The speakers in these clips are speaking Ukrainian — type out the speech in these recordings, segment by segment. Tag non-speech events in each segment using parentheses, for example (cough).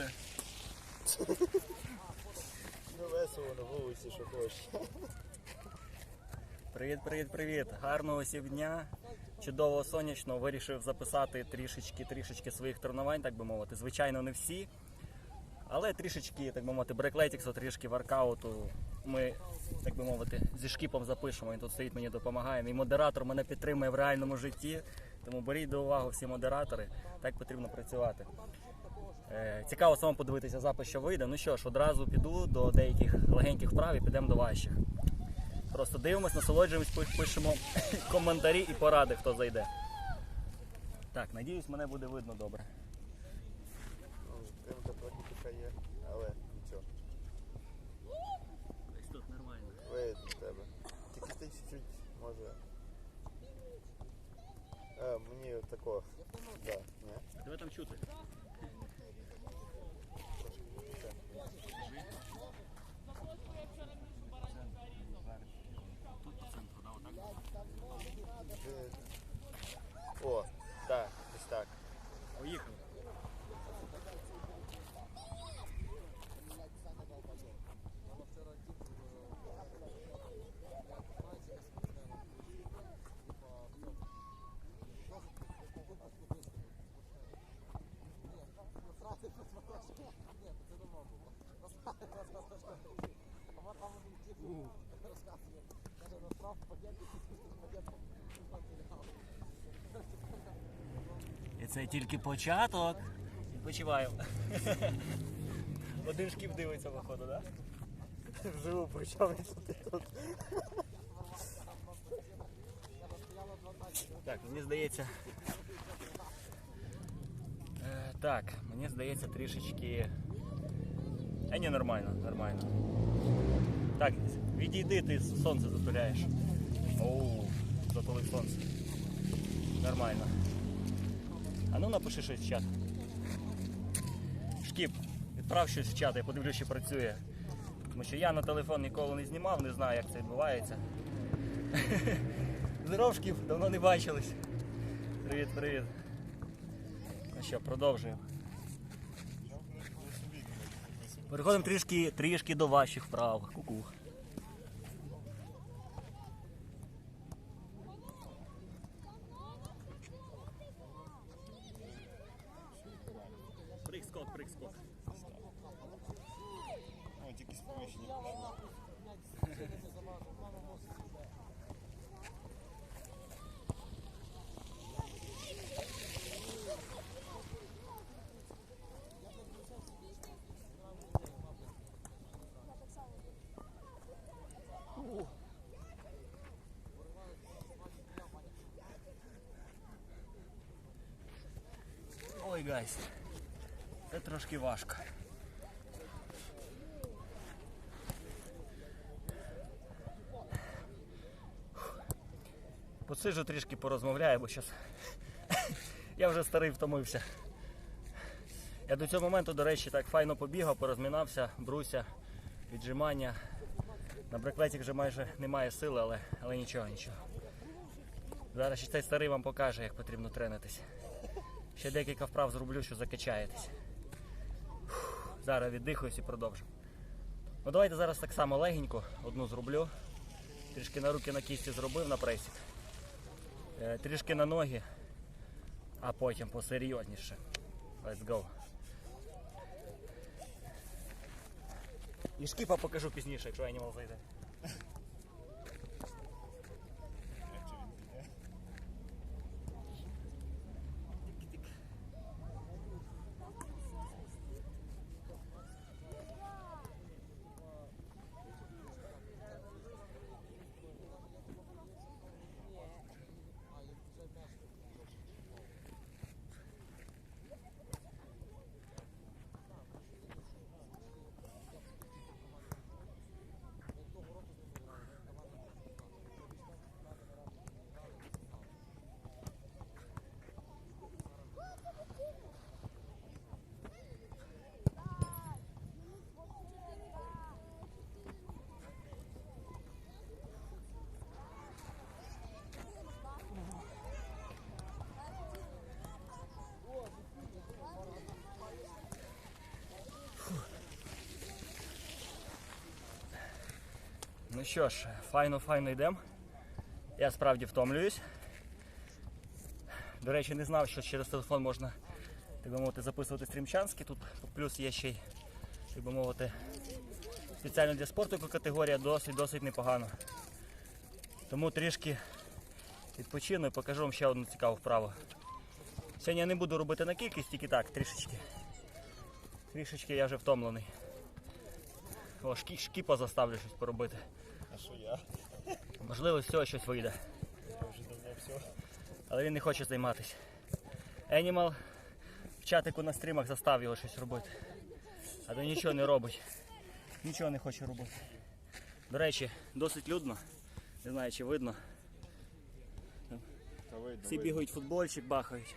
буде. Ну весело на вулиці, що хочеш. Привіт, привіт, привіт. Гарного всім дня. Чудового сонячного. Вирішив записати трішечки, трішечки своїх тренувань, так би мовити. Звичайно, не всі. Але трішечки, так би мовити, бреклетіксу, трішки воркауту. Ми, так би мовити, зі шкіпом запишемо. Він тут стоїть, мені допомагає. Мій модератор мене підтримує в реальному житті. Тому беріть до уваги всі модератори. Так потрібно працювати. Е, Цікаво самому подивитися запис, що вийде. Ну що ж, одразу піду до деяких легеньких вправ і підемо до важчих. Просто дивимось, насолоджуємось, пишемо (coughs) коментарі і поради, хто зайде. Так, надіюсь, мене буде видно добре. Тримка трохи така є, але нічого. Ось тут нормально. Видно тебе. Тільки ти чуть-чуть, може. А, мені тако. Да, ні. Тебе там чути. Тут по центру, да, отак? Ти- О, так, ось так. Поїхали. І це тільки початок. Відпочиваю. (laughs) Один шкіп дивиться, походу, так? Вживу почав. Так, мені здається. Так, мені здається трішечки. А ні, нормально, нормально. Так, відійди, ти сонце затуляєш. Оу, затулив сонце. Нормально. А ну напиши щось в чат. Шкіп, відправ щось в чат, я подивлюсь, чи працює. Тому що я на телефон ніколи не знімав, не знаю, як це відбувається. (laughs) Здоров, Шкіп, давно не бачились. Привіт, привіт. Ну що, продовжуємо. Переходимо трішки, трішки до ваших вправ. Ку-ку. Прыг-скок, прыг-скок. О, тільки сповіщення. Ой, гайс. Це трошки важко. Посиджу трішки порозмовляю, бо зараз я вже старий втомився. Я до цього моменту, до речі, так файно побігав, порозмінався, бруся, віджимання. На бреклеті вже майже немає сили, але, але нічого, нічого. Зараз ще цей старий вам покаже, як потрібно тренитись. Ще декілька вправ зроблю, що закачаєтесь. Зараз віддихаюсь і продовжимо. Ну давайте зараз так само легенько одну зроблю. Трішки на руки на кісті зробив на пресі. Е, Трішки на ноги, а потім посерйозніше. Let's go. І шкіпа покажу пізніше, якщо Animal зайде. Ну що ж, файно, файно йдемо. Я справді втомлююсь. До речі, не знав, що через телефон можна, так би мовити, записувати стрімчанський. Тут плюс є ще й, так би мовити, спеціально для спорту категорія досить досить непогано. Тому трішки відпочину і покажу вам ще одну цікаву вправу. Сьогодні я не буду робити на кількість, тільки так, трішечки. Трішечки я вже втомлений. О, шкі- шкіпа заставлю щось поробити. Що я? Можливо, з цього щось вийде. Я вже давно все. Але він не хоче займатися. Енімал в чатику на стрімах застав його щось робити. А то нічого не робить. Нічого не хоче робити. До речі, досить людно. Не знаю, чи видно. Та видно, Всі бігають футбольчик, бахають.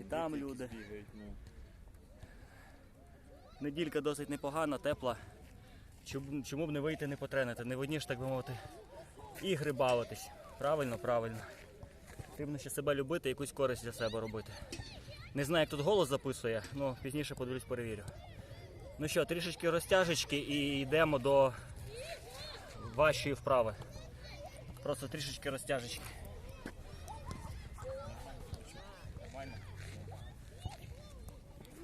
І там люди. Бігають, ну. Неділька досить непогана, тепла. Чому, б не вийти не потренити? Не в одні ж, так би мовити, ігри бавитись. Правильно, правильно. Потрібно ще себе любити, якусь користь для себе робити. Не знаю, як тут голос записує, ну пізніше подивлюсь, перевірю. Ну що, трішечки розтяжечки і йдемо до вашої вправи. Просто трішечки розтяжечки. Нормально.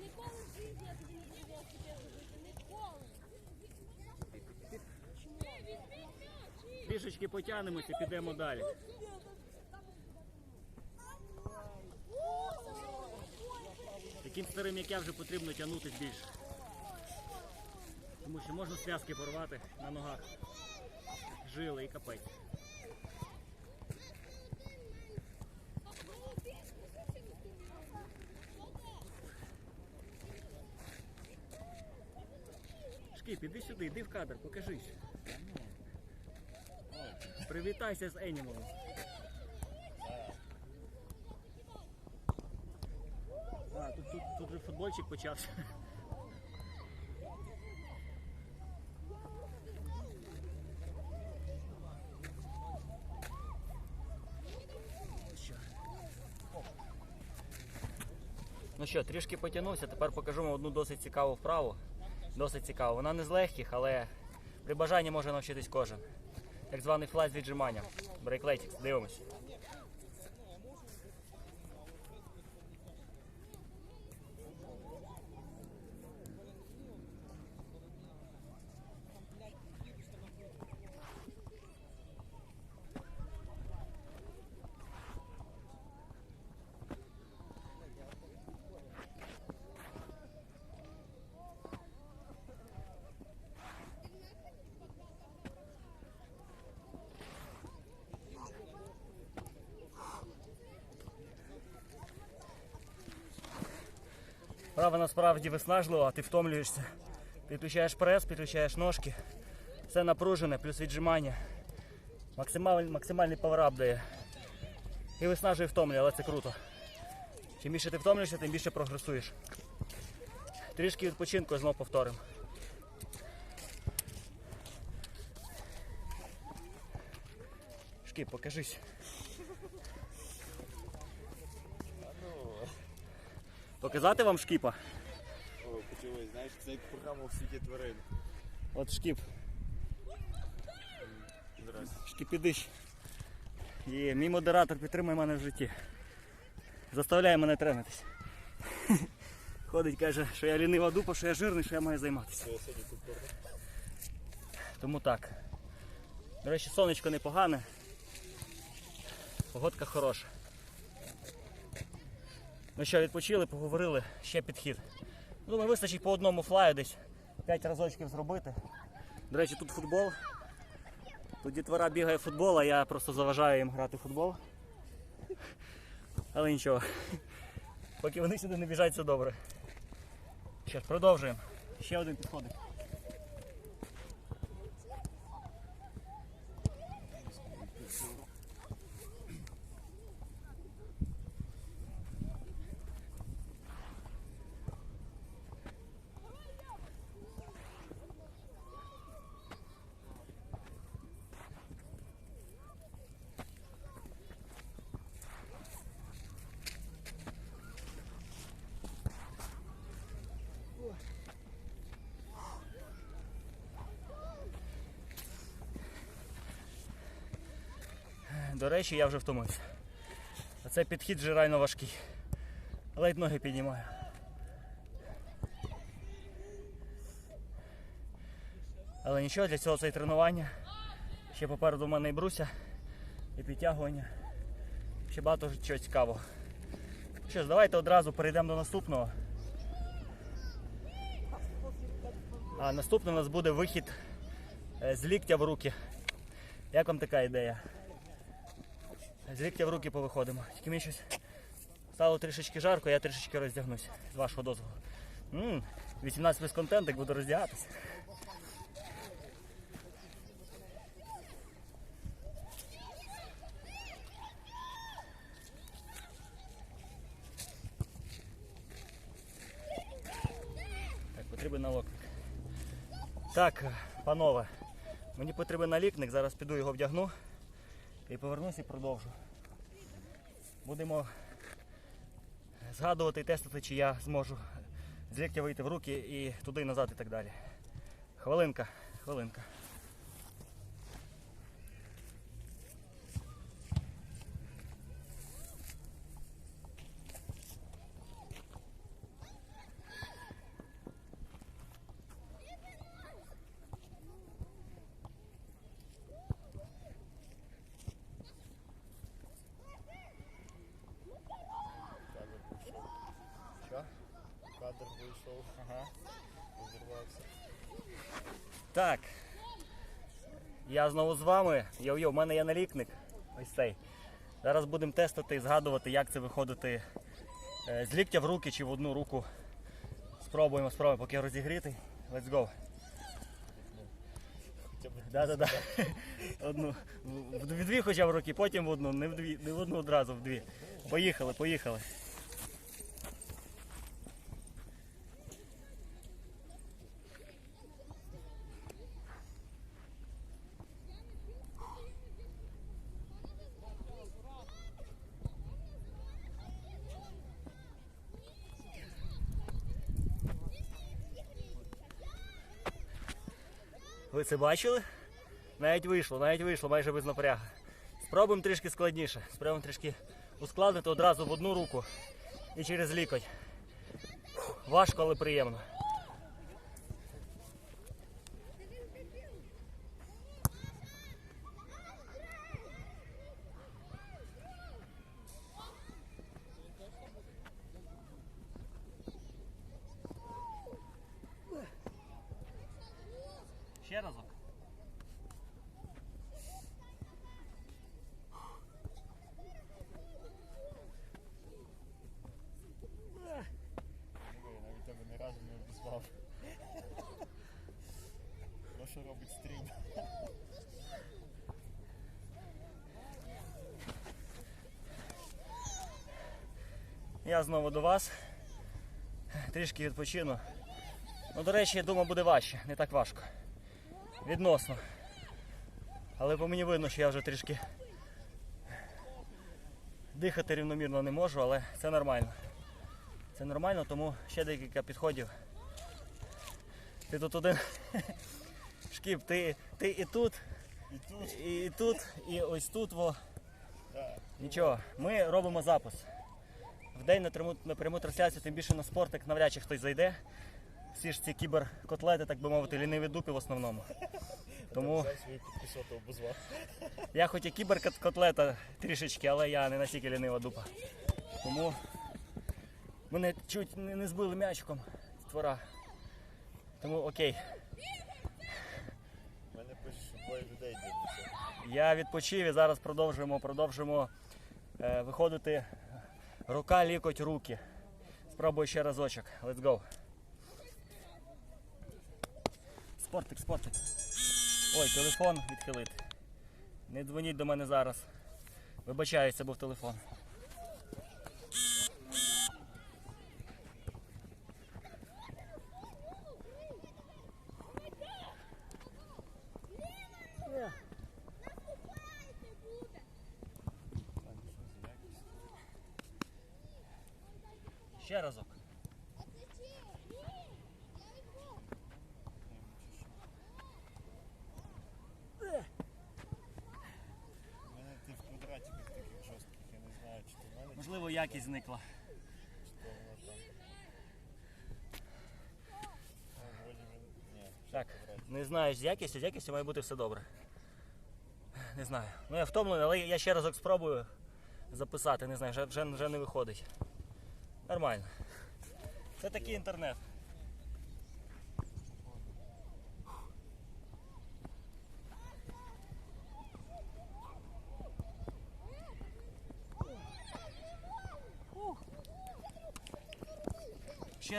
Ніколи в житті я тобі не дивилась тебе робити. Ніколи. Трішечки потягнемося, підемо далі. Таким старим, як я, вже потрібно тягнутися більше. Тому що можна зв'язки порвати на ногах. Жили і капець. Шкіп, іди сюди, іди в кадр, покажись. Привітайся з Енімалом. А, тут, тут, тут же футбольчик почався. Ну що, трішки потягнувся, тепер покажу вам одну досить цікаву вправу. Досить цікаву. Вона не з легких, але при бажанні може навчитись кожен. Так званий флайт з віджиманням. Брейклетікс, дивимось. Права насправді виснажлива, ти втомлюєшся. Підключаєш прес, підключаєш ножки. Все напружене, плюс віджимання. Максимальний, максимальний паверап дає. І виснажує втомлює, але це круто. Чим більше ти втомлюєшся, тим більше прогресуєш. Трішки відпочинку знов повторимо. Шкіп, покажись. Показати вам шкіпа? О, почалось, знаєш, це як програма у світі тварин. От шкіп. Шкіпідиш. І мій модератор підтримує мене в житті. Заставляє мене тренитись. (laughs) Ходить, каже, що я лінива дупа, що я жирний, що я маю займатися. Тому так. До речі, сонечко непогане. Погодка хороша. Ну що, відпочили, поговорили, ще підхід. Думаю, вистачить по одному флаю десь 5 разочків зробити. До речі, тут футбол. Тут дітвора бігає в футбол, а я просто заважаю їм грати в футбол. Але нічого. Поки вони сюди не біжать, все добре. Ж, продовжуємо. Ще один підходик. До речі, я вже втомився. Оце підхід вже реально важкий. Ледь ноги піднімаю. Але нічого, для цього це і тренування. Ще попереду в мене і бруся, і підтягування. Ще багато чого цікавого. Що ж, давайте одразу перейдемо до наступного. А наступний у нас буде вихід е, з ліктя в руки. Як вам така ідея? З ліктя в руки повиходимо. Тільки мені щось стало трішечки жарко, я трішечки роздягнусь, з вашого дозволу. м 18 плюс контентик, буду роздягатися. Потрібен налокник. Так, панове, мені потрібен налікник, зараз піду його вдягну і повернусь і продовжу. Будемо згадувати і тестити, чи я зможу з ліктя вийти в руки і туди назад і так далі. Хвилинка, хвилинка. Кадр вийшов. Що? Кадр вийшов. Ага. Розірвався. Так. Я знову з вами. Йо-йо, в мене є налікник. Ось цей. Зараз будемо тестити і згадувати, як це виходити е, з ліктя в руки чи в одну руку. Спробуємо, спробуємо, поки розігрітий. Let's go. Да-да-да. (laughs) Одну. В в дві хоча б руки, потім в одну, не в дві, не в одну одразу, в дві. Поїхали, поїхали. Ви це бачили? Навіть вийшло, навіть вийшло майже без напряга. Спробуємо трішки складніше. Спробуємо трішки ускладнити одразу в одну руку і через лікоть. Важко, але приємно. Ще разок. Ой, навіть тебе ні разу не обізвав. Ну що робить стрім? Я знову до вас. Трішки відпочину. Ну, до речі, я думаю, буде важче, не так важко. Відносно. Але по мені видно, що я вже трішки дихати рівномірно не можу, але це нормально. Це нормально, тому ще декілька підходів. Ти тут один. (laughs) Шкіп, ти, ти і тут, І тут. і, і тут, і ось тут. Во. Нічого, ми робимо запис. В день на, пряму- на пряму трансляцію, тим більше на спортик навряд чи хтось зайде. Всі ж ці кіберкотлети, так би мовити, ліниві дупи в основному. Тому я хоч і кіберкотлета трішечки, але я не настільки лінива дупа. Тому мене чуть не збили м'ячиком з двора. Тому окей. Мене що двоє людей дивляться. Я відпочив і зараз продовжуємо, продовжуємо е, виходити рука, лікоть, руки. Спробую ще разочок. Let's go. Спортик, спортик. Ой, телефон відхилити. Не дзвоніть до мене зараз. Вибачаю, це був телефон. Ще разок. У мене ти в квадраті якість зникла. Так, не знаю з якістю, з якістю має бути все добре. Не знаю. Ну я втомлений, але я ще разок спробую записати, не знаю, вже, вже, вже не виходить. Нормально. Це такий інтернет.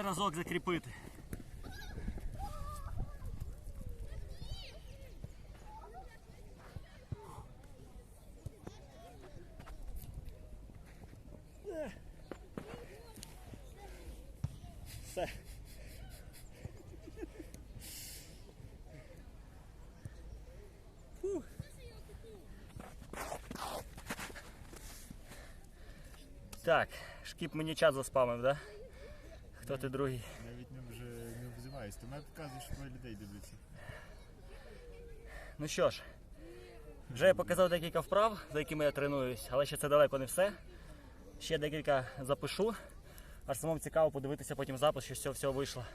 Ще разок закріпити. Все. Фух. Так, шкіп мені чат заспамив, да? Хто ти другий? Навіть не вже не обзиваюсь. Ти мене показуєш, що двоє людей дивляться. Ну що ж, вже я показав декілька вправ, за якими я тренуюсь, але ще це далеко не все. Ще декілька запишу. Аж самому цікаво подивитися потім запис, що з цього всього вийшло.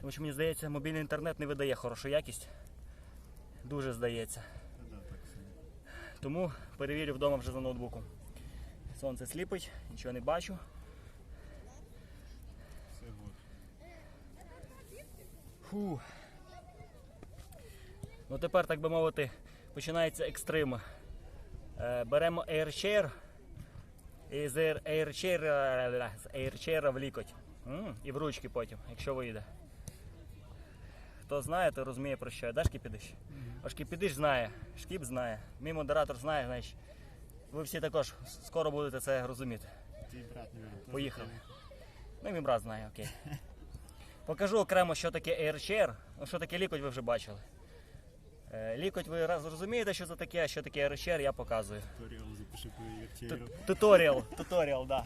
Тому що мені здається, мобільний інтернет не видає хорошу якість. Дуже здається. Тому перевірю вдома вже за ноутбуком. Сонце сліпить, нічого не бачу. Все год. Фу. Ну тепер, так би мовити, починається екстрим. Е, беремо AirShare і з Air- AirShare, е, з AirShare в лікоть. І в ручки потім, якщо вийде. Хто знає, то розуміє про що. я. Да, Шкіпідиш? А Шкіпідиш знає, Шкіп знає. Мій модератор знає, значить. Ви всі також скоро будете це розуміти. Твій брат, теж Поїхали. Ну, і мій брат знає, окей. (laughs) Покажу окремо, що таке AirShare. Ну, що таке лікоть, ви вже бачили. Е, Лікоть ви раз розумієте, що це таке, а що таке AirShare, я показую. Туторіал запиши по Єрчеру. Туторіал, туторіал, да.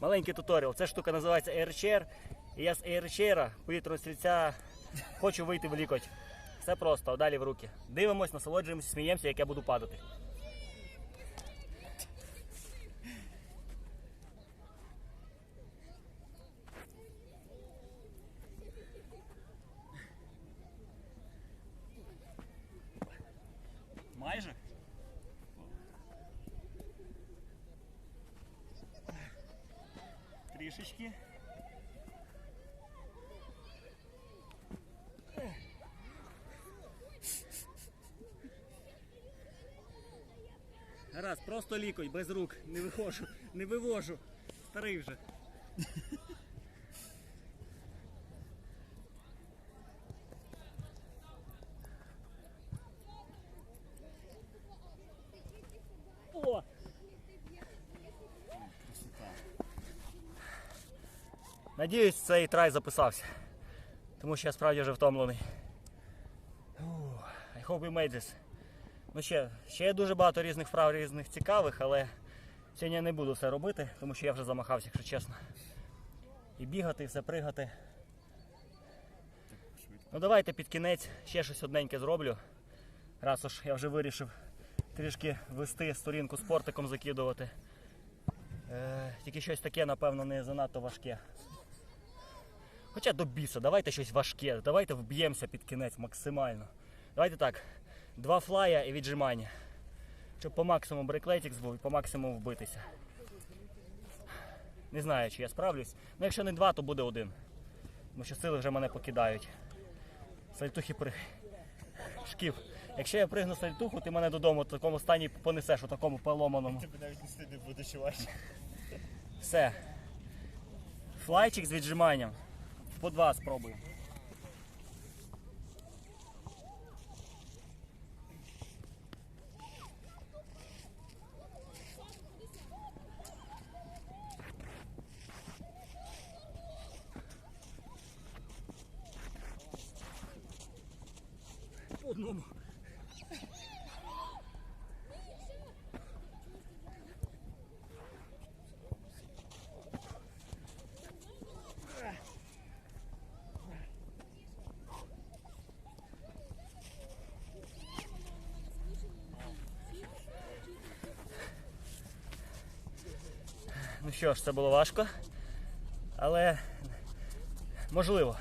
Маленький туторіал. Ця штука називається AirShare. І я з AirShare повітряного стрільця хочу вийти в лікоть. Все просто, далі в руки. Дивимось, насолоджуємося, сміємося, як я буду падати. Майже. Трішечки. Раз, просто лікоть, без рук. Не виходжу, не вивожу. Старий вже. Надіюсь, цей трай записався. Тому що я справді вже втомлений. I hope we made this. Ну ще, ще є дуже багато різних вправ, різних цікавих, але сьогодні я не буду все робити, тому що я вже замахався, якщо чесно. І бігати, і все пригати. Ну давайте під кінець ще щось одненьке зроблю. Раз уж я вже вирішив трішки вести сторінку спортиком закидувати. Е, тільки щось таке, напевно, не занадто важке. Хоча до біса, давайте щось важке, давайте вб'ємося під кінець максимально. Давайте так, два флая і віджимання. Щоб по максимуму бреклетікс був і по максимуму вбитися. Не знаю, чи я справлюсь. Ну якщо не два, то буде один. Тому що сили вже мене покидають. Сальтухи при. Шків. Якщо я пригну сальтуху, ти мене додому в такому стані понесеш у такому поломаному. Тебе навіть не стиди буде чувати. Все. Флайчик з віджиманням. По два спробуємо. одному. Ну що ж, це було важко, але можливо.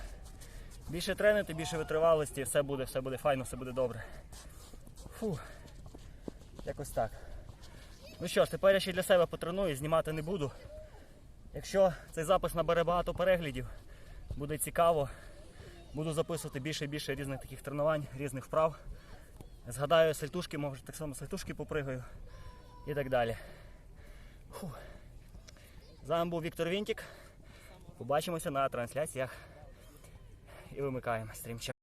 Більше тренити, більше витривалості, все буде, все буде файно, все буде добре. Фу. Якось так. Ну що ж, тепер я ще для себе потреную, знімати не буду. Якщо цей запис набере багато переглядів, буде цікаво. Буду записувати більше і більше різних таких тренувань, різних вправ. Згадаю сальтушки, може так само сальтушки попригаю і так далі. Фу. З вами був Віктор Вінтік. Побачимося на трансляціях. І вимикаємо стрімчик.